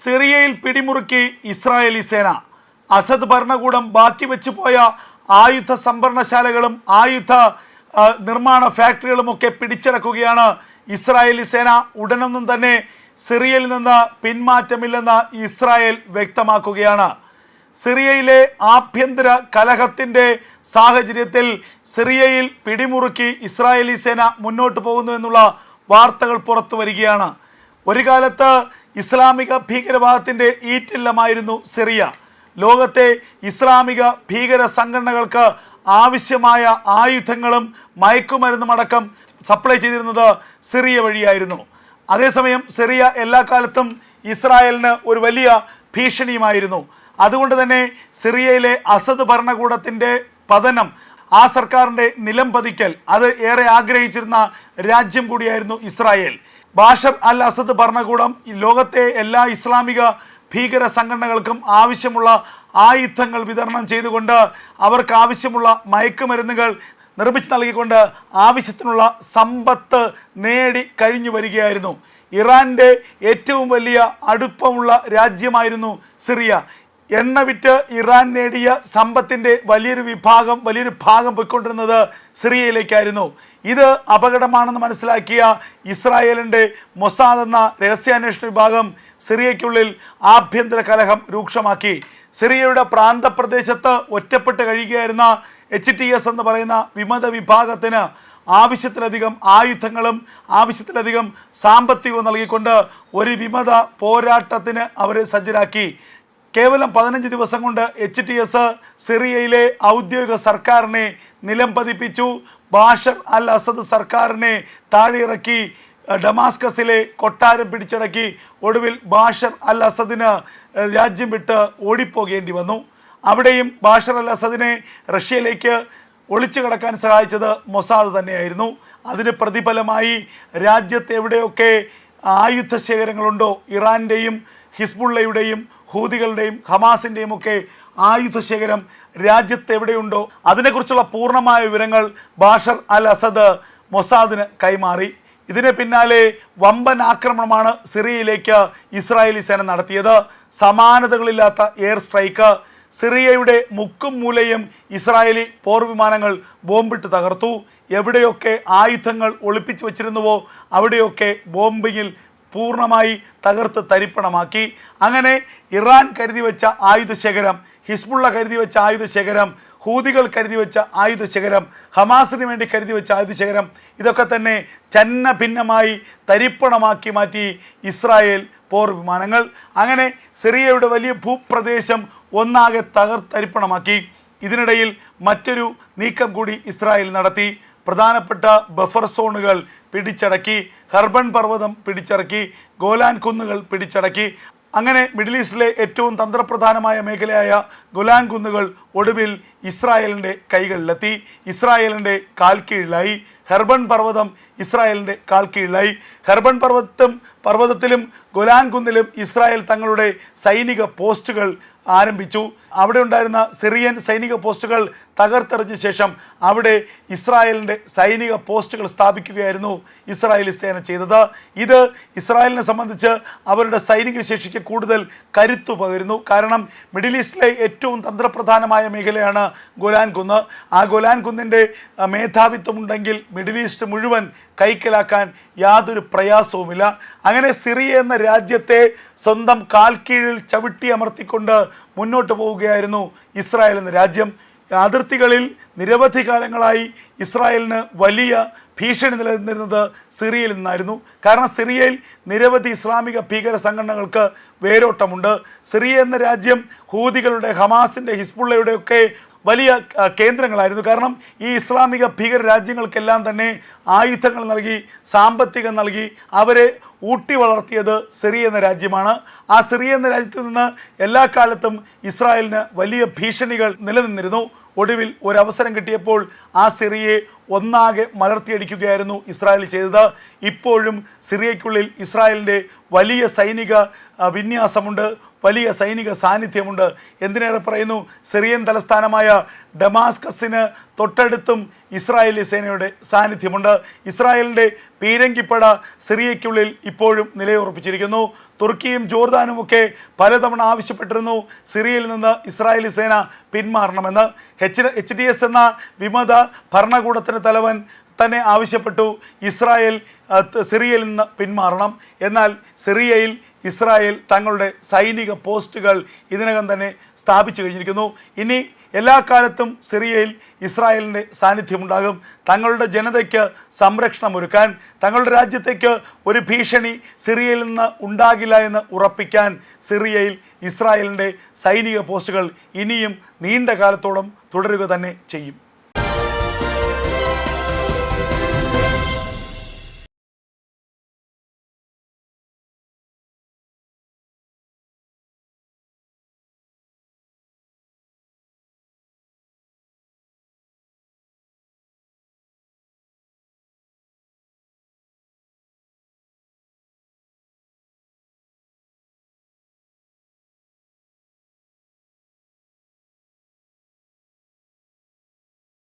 സിറിയയിൽ പിടിമുറുക്കി ഇസ്രായേലി സേന. അസദ് ഭരണകൂടം ബാക്കി വെച്ചു പോയ ആയുധ സംഭരണശാലകളും ആയുധ നിർമ്മാണ ഫാക്ടറികളുമൊക്കെ പിടിച്ചടക്കുകയാണ് ഇസ്രായേലി സേന. ഉടനൊന്നും തന്നെ സിറിയയിൽ നിന്ന് പിന്മാറ്റമില്ലെന്ന് ഇസ്രായേൽ വ്യക്തമാക്കുകയാണ്. സിറിയയിലെ ആഭ്യന്തര കലഹത്തിന്റെ സാഹചര്യത്തിൽ സിറിയയിൽ പിടിമുറുക്കി ഇസ്രായേലി സേന മുന്നോട്ട് പോകുന്നു എന്നുള്ള വാർത്തകൾ പുറത്തു വരികയാണ്. ഒരു കാലത്ത് ഇസ്ലാമിക ഭീകരവാദത്തിന്റെ ഈറ്റില്ലമായിരുന്നു സിറിയ. ലോകത്തെ ഇസ്ലാമിക ഭീകര സംഘടനകൾക്ക് ആവശ്യമായ ആയുധങ്ങളും മയക്കുമരുന്നും അടക്കം സപ്ലൈ ചെയ്തിരുന്നത് സിറിയ വഴിയായിരുന്നു. അതേസമയം സിറിയ എല്ലാ കാലത്തും ഇസ്രായേലിന് ഒരു വലിയ ഭീഷണിയുമായിരുന്നു. അതുകൊണ്ട് തന്നെ സിറിയയിലെ അസദ് ഭരണകൂടത്തിന്റെ പതനം ആ സർക്കാരിന്റെ നിലം പതിക്കൽ അത് ഏറെ ആഗ്രഹിച്ചിരുന്ന രാജ്യം കൂടിയായിരുന്നു ഇസ്രായേൽ. ബാഷർ അൽ അസദ് ഭരണകൂടം ലോകത്തെ എല്ലാ ഇസ്ലാമിക ഭീകര സംഘടനകൾക്കും ആവശ്യമുള്ള ആയുധങ്ങൾ വിതരണം ചെയ്തുകൊണ്ട് അവർക്ക് ആവശ്യമുള്ള മയക്കുമരുന്നുകൾ നിർമ്മിച്ചു നൽകിക്കൊണ്ട് ആവശ്യത്തിനുള്ള സമ്പത്ത് നേടി കഴിഞ്ഞു വരികയായിരുന്നു. ഇറാന്റെ ഏറ്റവും വലിയ അടുപ്പമുള്ള രാജ്യമായിരുന്നു സിറിയ. എണ്ണ വിറ്റ് ഇറാൻ നേടിയ സമ്പത്തിന്റെ വലിയൊരു വിഭാഗം വലിയൊരു ഭാഗം പോയിക്കൊണ്ടിരുന്നത് സിറിയയിലേക്കായിരുന്നു. ഇത് അപകടമാണെന്ന് മനസ്സിലാക്കിയ ഇസ്രായേലിന്റെ മൊസാദ് എന്ന രഹസ്യാന്വേഷണ വിഭാഗം സിറിയയ്ക്കുള്ളിൽ ആഭ്യന്തര കലഹം രൂക്ഷമാക്കി. സിറിയയുടെ പ്രാന്തപ്രദേശത്ത് ഒറ്റപ്പെട്ട് കഴിയുകയായിരുന്ന എച്ച് ടി എസ് എന്ന് പറയുന്ന വിമത വിഭാഗത്തിന് ആവശ്യത്തിലധികം ആയുധങ്ങളും ആവശ്യത്തിലധികം സാമ്പത്തികവും നൽകിക്കൊണ്ട് ഒരു വിമത പോരാട്ടത്തിന് അവരെ സജ്ജരാക്കി. കേവലം പതിനഞ്ച് ദിവസം കൊണ്ട് എച്ച് ടി എസ് സിറിയയിലെ ഔദ്യോഗിക സർക്കാരിനെ നിലം പതിപ്പിച്ചു. ബാഷർ അൽ അസദ് സർക്കാരിനെ താഴെയിറക്കി. ഡമാസ്കസിലെ കൊട്ടാരം പിടിച്ചടക്കി. ഒടുവിൽ ബാഷർ അൽ അസദിന് രാജ്യം വിട്ട് ഓടിപ്പോകേണ്ടി വന്നു. അവിടെയും ബാഷർ അൽ അസദിനെ റഷ്യയിലേക്ക് ഒളിച്ചു കടക്കാൻ സഹായിച്ചത് മൊസാദ് തന്നെയായിരുന്നു. അതിന് പ്രതിഫലമായി രാജ്യത്ത് എവിടെയൊക്കെ ആയുധ ശേഖരങ്ങളുണ്ടോ ഇറാന്റെയും ഹിസ്ബുള്ളയുടെയും ഹൂതികളുടെയും ഹമാസിന്റെയും ഒക്കെ ആയുധശേഖരം രാജ്യത്ത് എവിടെയുണ്ടോ അതിനെക്കുറിച്ചുള്ള പൂർണമായ വിവരങ്ങൾ ബാഷർ അൽ അസദ് മൊസാദിന് കൈമാറി. ഇതിന് പിന്നാലെ വമ്പൻ ആക്രമണമാണ് സിറിയയിലേക്ക് ഇസ്രായേലി സേന നടത്തിയത്. സമാനതകളില്ലാത്ത എയർ സ്ട്രൈക്ക് സിറിയയുടെ മുക്കും മൂലയും ഇസ്രായേലി പോർ വിമാനങ്ങൾ ബോംബിട്ട് തകർത്തു. എവിടെയൊക്കെ ആയുധങ്ങൾ ഒളിപ്പിച്ചു വച്ചിരുന്നുവോ അവിടെയൊക്കെ ബോംബിങ്ങിൽ പൂർണമായി തകർത്ത് തരിപ്പണമാക്കി. അങ്ങനെ ഇറാൻ കരുതി വെച്ച ആയുധശേഖരം ഹിസ്ബുള്ള കരുതി വെച്ച ആയുധശേഖരം ഹൂതികൾ കരുതി വെച്ച ആയുധശേഖരം ഹമാസിന് വേണ്ടി കരുതി വെച്ച ആയുധശേഖരം ഇതൊക്കെ തന്നെ ചന്ന ഭിന്നമായി തരിപ്പണമാക്കി മാറ്റി ഇസ്രായേൽ പോർ വിമാനങ്ങൾ. അങ്ങനെ സിറിയയുടെ വലിയ ഭൂപ്രദേശം ഒന്നാകെ തകർത്തരിപ്പണമാക്കി ഇതിനിടയിൽ മറ്റൊരു നീക്കം കൂടി ഇസ്രായേൽ നടത്തി. പ്രധാനപ്പെട്ട ബഫർ സോണുകൾ പിടിച്ചടക്കി ഹർബൺ പർവതം പിടിച്ചടക്കി ഗോലാൻ കുന്നുകൾ പിടിച്ചടക്കി. അങ്ങനെ മിഡിൽ ഈസ്റ്റിലെ ഏറ്റവും തന്ത്രപ്രധാനമായ മേഖലയായ ഗുലാൻ കുന്നുകൾ ഒടുവിൽ ഇസ്രായേലിന്റെ കൈകളിലെത്തി. ഇസ്രായേലിന്റെ കാൽ കീഴിലായി. ഹെർബൺ പർവതം ഇസ്രായേലിന്റെ കാൽ കീഴിലായി. ഹെർബൺ പർവതത്തും പർവതത്തിലും ഗൊലാൻ കുന്നിലും ഇസ്രായേൽ തങ്ങളുടെ സൈനിക പോസ്റ്റുകൾ ആരംഭിച്ചു. അവിടെ ഉണ്ടായിരുന്ന സിറിയൻ സൈനിക പോസ്റ്റുകൾ തകർത്തെറിഞ്ഞ ശേഷം അവിടെ ഇസ്രായേലിന്റെ സൈനിക പോസ്റ്റുകൾ സ്ഥാപിക്കുകയായിരുന്നു ഇസ്രായേലി സേന ചെയ്തത്. ഇത് ഇസ്രായേലിനെ സംബന്ധിച്ച് അവരുടെ സൈനിക ശേഷിക്ക് കൂടുതൽ കരുത്തു പകരുന്നു. കാരണം മിഡിൽ ഈസ്റ്റിലെ ഏറ്റവും തന്ത്രപ്രധാനമായ മേഖലയാണ് ഗോലാൻ കുന്ന്. ആ ഗോലാൻ കുന്നിന്റെ മേധാവിത്വം മേധാവിത്വമുണ്ടെങ്കിൽ മിഡിൽ ഈസ്റ്റ് മുഴുവൻ കൈക്കലാക്കാൻ യാതൊരു പ്രയാസവുമില്ല. അങ്ങനെ സിറിയ എന്ന രാജ്യത്തെ സ്വന്തം കാൽക്കീഴിൽ ചവിട്ടി അമർത്തിക്കൊണ്ട് മുന്നോട്ട് പോവുകയായിരുന്നു ഇസ്രായേൽ എന്ന രാജ്യം. അതിർത്തികളിൽ നിരവധി കാലങ്ങളായി ഇസ്രായേലിന് വലിയ ഭീഷണി നിലനിന്നിരുന്നത് സിറിയയിൽ നിന്നായിരുന്നു. കാരണം സിറിയയിൽ നിരവധി ഇസ്ലാമിക ഭീകര സംഘടനകൾക്ക് വേരോട്ടമുണ്ട്. സിറിയ എന്ന രാജ്യം ഹൂതികളുടെ ഹമാസിന്റെ ഹിസ്ബുള്ളയുടെ ഒക്കെ വലിയ കേന്ദ്രങ്ങളായിരുന്നു. കാരണം ഈ ഇസ്ലാമിക ഭീകര രാജ്യങ്ങൾക്കെല്ലാം തന്നെ ആയുധങ്ങൾ നൽകി സാമ്പത്തികം നൽകി അവരെ ഊട്ടി വളർത്തിയത് സിറിയ എന്ന രാജ്യമാണ്. ആ സിറിയ എന്ന രാജ്യത്ത് നിന്ന് എല്ലാ കാലത്തും ഇസ്രായേലിന് വലിയ ഭീഷണികൾ നിലനിന്നിരുന്നു. ഒടുവിൽ ഒരവസരം കിട്ടിയപ്പോൾ ആ സിറിയയെ ഒന്നാകെ മലർത്തിയടിക്കുകയായിരുന്നു ഇസ്രായേൽ ചെയ്തത്. ഇപ്പോഴും സിറിയയ്ക്കുള്ളിൽ ഇസ്രായേലിന്റെ വലിയ സൈനിക വിന്യാസമുണ്ട്. വലിയ സൈനിക സാന്നിധ്യമുണ്ട്. എന്തിനേറെ പറയുന്നു? സിറിയൻ തലസ്ഥാനമായ ഡമാസ്കസിന് തൊട്ടടുത്തും ഇസ്രായേലി സേനയുടെ സാന്നിധ്യമുണ്ട്. ഇസ്രായേലിന്റെ പീരങ്കിപ്പട സിറിയയ്ക്കുള്ളിൽ ഇപ്പോഴും നിലയുറപ്പിച്ചിരിക്കുന്നു. തുർക്കിയും ജോർദാനും ഒക്കെ പലതവണ ആവശ്യപ്പെട്ടിരുന്നു സിറിയയിൽ നിന്ന് ഇസ്രായേലി സേന പിന്മാറണമെന്ന്. എച്ച് എച്ച് ഡി എസ് എന്ന വിമത ഭരണകൂടത്തിന് തലവൻ തന്നെ ആവശ്യപ്പെട്ടു ഇസ്രായേൽ സിറിയയിൽ നിന്ന് പിന്മാറണം. എന്നാൽ സിറിയയിൽ ഇസ്രായേൽ തങ്ങളുടെ സൈനിക പോസ്റ്റുകൾ ഇതിനകം തന്നെ സ്ഥാപിച്ചു കഴിഞ്ഞിരിക്കുന്നു. ഇനി എല്ലാ കാലത്തും സിറിയയിൽ ഇസ്രായേലിന്റെ സാന്നിധ്യമുണ്ടാകും. തങ്ങളുടെ ജനതയ്ക്ക് സംരക്ഷണം ഒരുക്കാൻ തങ്ങളുടെ രാജ്യത്തേക്ക് ഒരു ഭീഷണി സിറിയയിൽ നിന്ന് ഉണ്ടാകില്ല എന്ന് ഉറപ്പിക്കാൻ സിറിയയിൽ ഇസ്രായേലിന്റെ സൈനിക പോസ്റ്റുകൾ ഇനിയും നീണ്ട കാലത്തോളം തുടരുക തന്നെ ചെയ്യും.